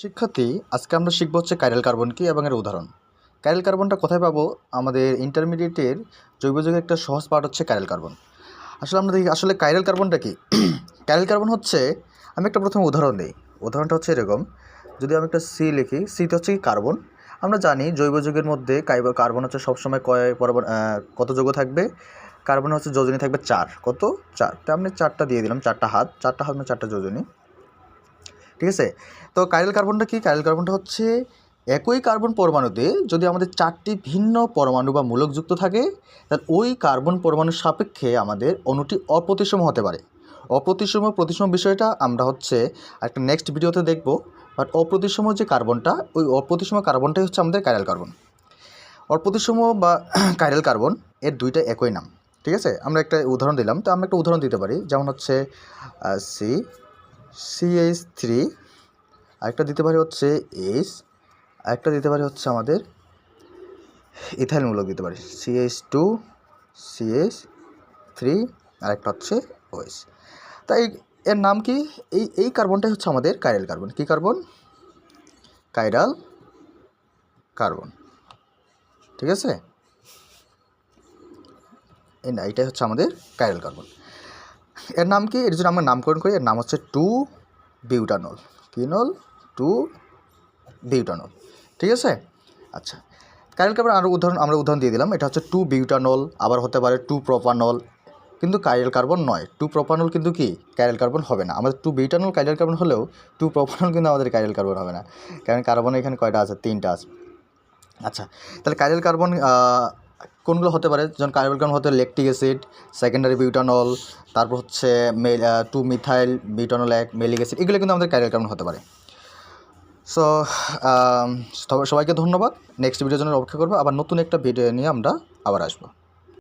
শিক্ষার্থী, আজকে আমরা শিখব হচ্ছে কাইরাল কার্বন কি এবং এর উদাহরণ। কাইরাল কার্বনটা কোথায় পাবো? আমাদের ইন্টারমিডিয়েটের জৈব যৌগের একটা সহজ পার্ট হচ্ছে কাইরাল কার্বন আসলে আমরা দেখি, আসলে কাইরাল কার্বনটা কি? কাইরাল কার্বন হচ্ছে, আমি একটা প্রথম উদাহরণ দিই। উদাহরণটা হচ্ছে এরকম, যদি আমি একটা সি লিখি সিতে হচ্ছে কি কার্বন আমরা জানি জৈব যুগের মধ্যে কার্বন হচ্ছে সবসময় কয় পরমাণু কত যৌগ থাকবে? কার্বন হচ্ছে যোজনী থাকবে চার। কত? চার। তা আমি চারটা দিয়ে দিলাম, চারটা হাত। চারটা হাত মানে চারটা যোজনী। ঠিক আছে? তো কাইরাল কার্বনটা কি? কাইরাল কার্বনটা হচ্ছে একই কার্বন পরমাণুতে যদি আমাদের চারটি ভিন্ন পরমাণু বা মূলক যুক্ত থাকে, তাহলে ওই কার্বন পরমাণুর সাপেক্ষে আমাদের অণুটি অপ্রতিসম হতে পারে। অপ্রতিসম প্রতিসম বিষয়টা আমরা হচ্ছে একটা নেক্সট ভিডিওতে দেখব। বাট অপ্রতিসম যে কার্বনটা ওই অপ্রতিসম কার্বনটাই হচ্ছে আমাদের কাইরাল কার্বন অপ্রতিসম বা কাইরাল কার্বন এর দুইটা একই নাম। ঠিক আছে? আমরা একটা উদাহরণ দিলাম। তো আমরা একটা উদাহরণ দিতে পারি। যেমন হচ্ছে সি সিএইচ থ্রি আরেকটা দিতে পারি হচ্ছে এইচ আরেকটা দিতে পারি হচ্ছে আমাদের ইথাইল মূলক দিতে পারি। সিএইচ টু সিএইচ থ্রি আরেকটা হচ্ছে ওএস তাই এর নাম কি? এই এই কার্বনটাই হচ্ছে আমাদের কাইরাল কার্বন কি কার্বন কাইরাল কার্বন ঠিক আছে? এই এটাই হচ্ছে আমাদের কাইরাল কার্বন এর নাম কি? এর জন্য আমরা নামকরণ করি। এর নাম হচ্ছে টু বিউটানল। কিনল? Two butanol. ঠিক আছে? আচ্ছা। কাইরাল কার্বন আরও উদাহরণ, আমরা উদাহরণ দিয়ে দিলাম। এটা হচ্ছে টু বিউটানল, আবার হতে পারে টু প্রোপানল। কিন্তু কাইরেল কার্বন নয়। টু প্রোপানল কিন্তু কি? কাইরাল কার্বন হবে না। আমাদের টু বিউটানল, কাইরেল কার্বন হলেও টু প্রোপানল কিন্তু আমাদের কাইরেল কার্বন হবে না। কারণ কার্বন এখানে কয়টা আছে? তিনটা আছে। আচ্ছা। তাহলে কাইরেল কার্বন কোনগুলো হতে পারে? যেমন কার্বলগ্রাম হতে লেকটিক অ্যাসিড সেকেন্ডারি বিউটানল তারপর হচ্ছে টু মিথাইল বিউটানল এক মেলিক অ্যাসিড এগুলো কিন্তু আমাদের কার্বলগ্রাম হতে পারে। সো সবাইকে ধন্যবাদ। নেক্সট ভিডিওর জন্য অপেক্ষা করব। আবার নতুন একটা ভিডিও নিয়ে আমরা আবার আসব।